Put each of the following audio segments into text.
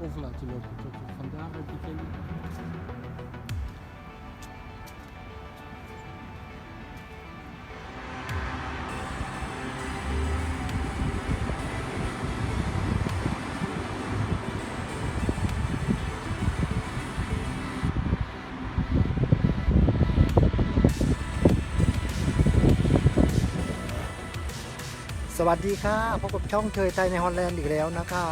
laten lopen tot we vandaag beginnen. สวัสดีค่ะพบกับช่องเชยไทยในฮอลแลนด์อีกแล้วนะคะ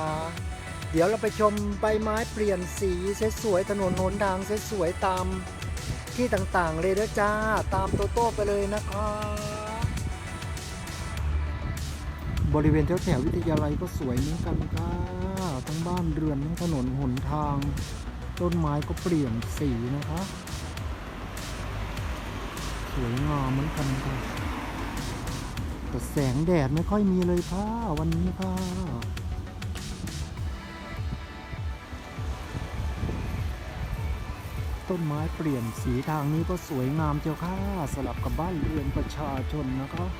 เดี๋ยวเราไปชมใบไม้เปลี่ยนสีสวยๆถนนหนทางสวยๆตามที่ต่างๆ เลยนะจ้า ตามโตโต้ไปเลยนะคะบริเวณแถวๆวิทยาลัยก็สวยเหมือนกันค่ะทั้งบ้านเรือนทั้งถนนหนทาง ต้นไม้ก็เปลี่ยนสีนะคะ สวยงามเหมือนกันค่ะแต่แสงแดดไม่ค่อยมีเลยค่ะวันนี้ค่ะ ต้นไม้เปลี่ยนสีทางนี้ก็สวยงามเจ้าค่ะสลับกับบ้านเรือนประชาชนนะครับ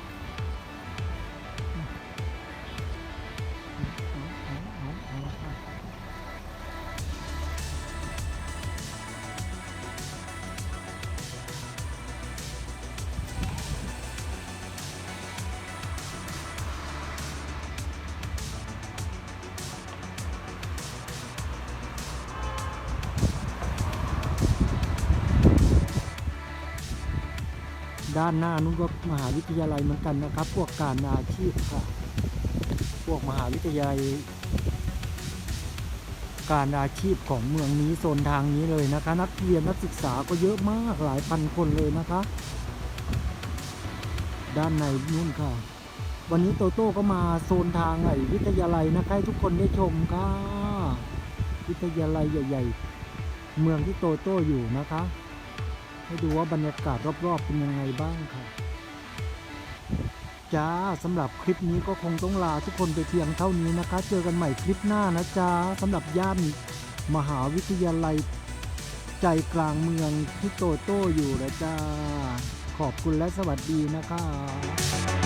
ด้านหน้านู้นก็มหาวิทยาลัยเหมือนกันนะครับ พวกการอาชีพค่ะ พวกมหาวิทยาลัย การอาชีพของเมืองนี้โซนทางนี้เลยนะคะ นักเรียนนักศึกษาก็เยอะมากหลายพันคนเลยนะคะ ด้านในนู่นค่ะ วันนี้โตโต้ก็มาโซนทางไอ้วิทยาลัยนะคะให้ทุกคนได้ชมค่ะ วิทยาลัยใหญ่ ๆ เมืองที่โตโต้อยู่นะคะ ให้ดูว่าบรรยากาศรอบๆเป็นยังไงบ้างค่ะจ้าสำหรับคลิปนี้ก็คงต้องลาทุกคนไปเพียงเท่านี้นะคะ เจอกันใหม่คลิปหน้านะจ้าสำหรับย่านมหาวิทยาลัยใจกลางเมืองที่โตโต้อยู่นะจ้าขอบคุณและสวัสดีนะคะ